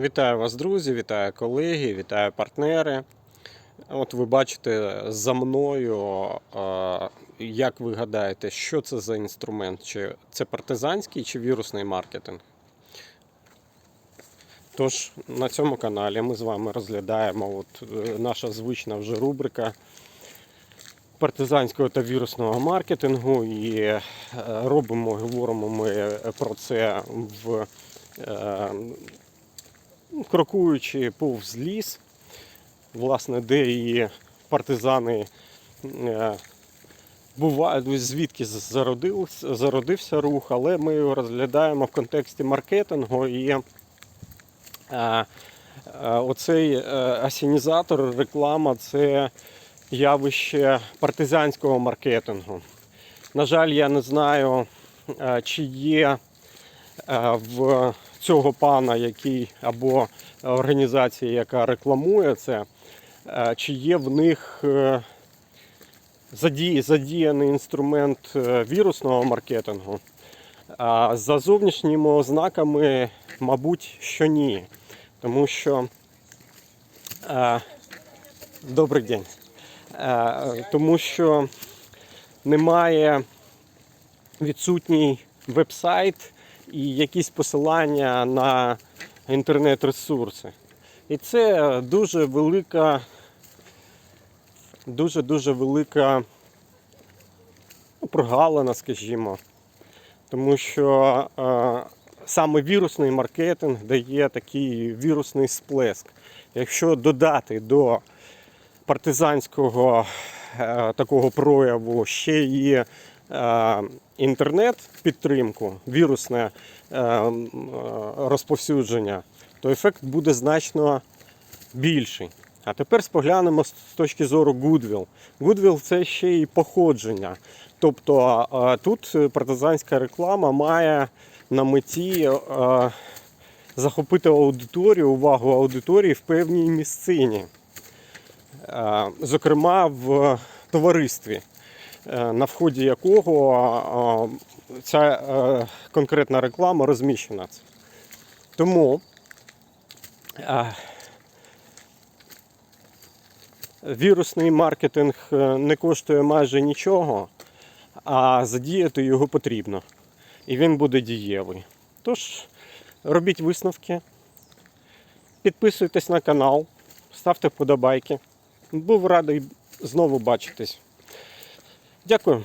Вітаю вас, друзі, вітаю колеги, вітаю партнери. От ви бачите за мною, як ви гадаєте, що це за інструмент? Чи це партизанський чи вірусний маркетинг? Тож на цьому каналі ми з вами розглядаємо от, е, наша звична вже рубрика партизанського та вірусного маркетингу. І е, робимо, говоримо ми про це в е, крокуючи повз ліс, власне, де і партизани е, бувають, звідки зародився, зародився рух, але ми його розглядаємо в контексті маркетингу і е, е, оцей асінізатор, реклама це явище партизанського маркетингу. На жаль, я не знаю, чи є в цього пана, який або організації, яка рекламує це, е, чи є в них е, задіяний інструмент е, вірусного маркетингу. За зовнішніми ознаками, мабуть, що ні. Тому що добрий день. Тому що немає відсутній веб-сайт і якісь посилання на інтернет-ресурси. І це дуже велика, дуже-дуже велика ну, прогалина, скажімо. Тому що е, саме вірусний маркетинг дає такий вірусний сплеск. Якщо додати до партизанського е, такого прояву ще є е, інтернет-підтримку, вірусне е, е, розповсюдження, то ефект буде значно більший. А тепер споглянемо з точки зору Goodwill. Goodwill – це ще й походження. Тобто тут партизанська реклама має на меті захопити аудиторію, увагу аудиторії в певній місцині. Зокрема в товаристві, на вході якого е, ця е, конкретна реклама розміщена. Тому е, вірусний маркетинг е, не коштує майже нічого, а задіяти його потрібно. І він буде дієвий. Тож, робіть висновки, підписуйтесь на канал, ставте вподобайки. Був радий знову бачитись. Дякую.